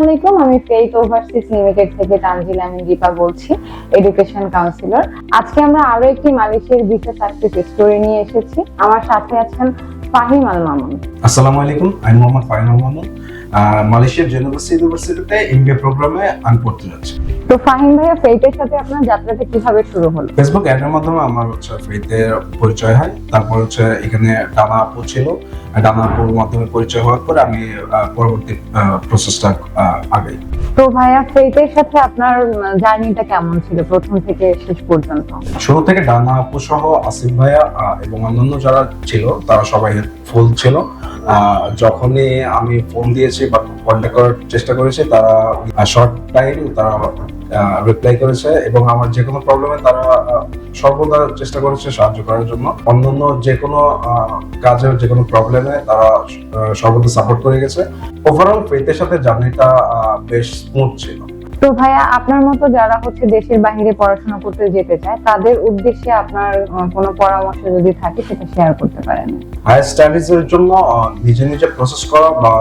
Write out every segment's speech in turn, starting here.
আলাইকুম, আমি faith overseas limited থেকে তানজিল আমি দীপা বলছি এডুকেশন কাউন্সিলর আজকে আমরা আরও একটি মালয়েশিয়ার ভিসা সাকসেস স্টোরি নিয়ে এসেছি। আমার সাথে আছেন ফাহিম আল মামুন। আসসালামু আলাইকুম, আমি মোহাম্মদ ফাহিম আল মামুন। মালয়েশিয়ার জেনোভার্সি ইউনিভার্সিটিতে এমবিএ প্রোগ্রামে আমি পড়তে যাচ্ছি। তো ফাহিম ভাইয়া ফেইথের সাথে আপনার যাত্রাটা কীভাবে শুরু হলো? ফেসবুক অ্যাডের মাধ্যমে আমার হচ্ছে ফেইতে পরিচয় হয়। তারপর হচ্ছে এখানে ডানা আপু ছিল। ডানা আপুর মাধ্যমে পরিচয় হওয়ার পরে আমি পরবর্তী প্রসেসটা আগাই। তো ভাইয়া ফেইথের সাথে আপনার জার্নিটা কেমন ছিল প্রথম থেকে শেষ পর্যন্ত? শুরু থেকে ডানা আপু সহ আসিফ ভাইয়া এবং অন্যান্য যারা ছিল তারা সবাই ফুল ছিল। যখনই আমি ফোন দিয়েছি বা কন্ট্যাক্ট করার চেষ্টা করেছি, তারা শর্ট টাইম তারা রিপ্লাই করেছে এবং আমার যে কোনো প্রবলেমে তারা সর্বদা চেষ্টা করেছে সাহায্য করার জন্য। অন্যান্য যে কোনো কাজের যে কোনো প্রবলেমে তারা সর্বদা সাপোর্ট করে গেছে। ওভারঅল ফেথের সাথে জার্নিটা বেশ স্মুথ ছিল। তো ভাইয়া, আপনার মতো যারা হচ্ছে দেশের বাইরে পড়াশোনা করতে যেতে চায়, তাদের উদ্দেশ্যে আপনার কোনো পরামর্শ যদি থাকে, সেটা শেয়ার করতে পারেন। হায়ার স্টাডিজ এর জন্য নিজে নিজে প্রসেস করা বা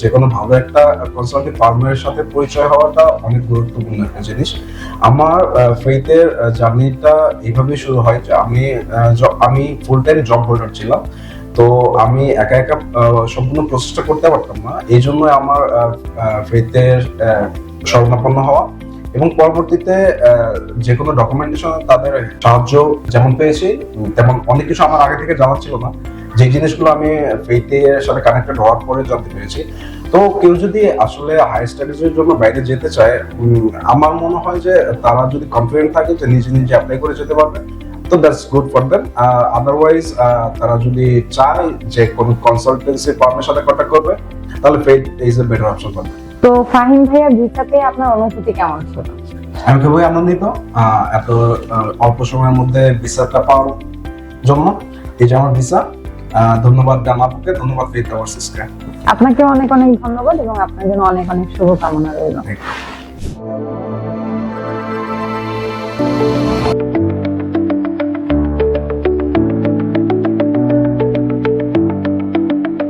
যে কোনো ভালো একটা কনসালটিং ফার্মের সাথে পরিচয় হওয়াটা অনেক গুরুত্বপূর্ণ একটা জিনিস। আমার ফেইথের জার্নিটা এইভাবেই শুরু হয় যে আমি আমি ফুল টাইম জব হোল্ডার ছিলাম। তো আমি একা একা সম্পূর্ণ প্রসেসটা করতে পারতাম না। এই জন্য আমার ফেইথের শরণাপন্ন হওয়া এবং পরবর্তীতে যে কোনো ডকুমেন্টেশন তাদের সাহায্য যেমন পেয়েছি তেমন অনেক কিছু আমার আগে থেকে জানা ছিল না। যে জিনিসগুলো আমি ফেইথের সাথে কানেক্টেড হওয়ার পরে জানতে পেরেছি। তো কেউ যদি আসলে হায়ার স্টাডিজের জন্য বাইরে যেতে চায় আমার মনে হয় যে তারা যদি কনফিডেন্ট থাকে যে নিজে নিজে অ্যাপ্লাই করে যেতে পারবে, তো that's good for them otherwise তারা যদি চায় যে কোনো কনসালটেন্সি ফার্মের সাথে কন্ট্যাক্ট করবে, তাহলে faith is a better option for তো ফাহিম ভাইয়া ভিসাতে আপনার অনুভূতি কেমন ছিল? আমি খুবই আনন্দিত এত অল্প সময়ের মধ্যে ভিসাটা পাওয়ার জন্য। এই যে আমার ভিসা ধন্যবাদ জানাবুকে ধন্যবাদ ফেইথ ওভারসিসকে আপনাকে অনেক অনেক ধন্যবাদ এবং আপনার জন্য অনেক অনেক শুভকামনা রইল.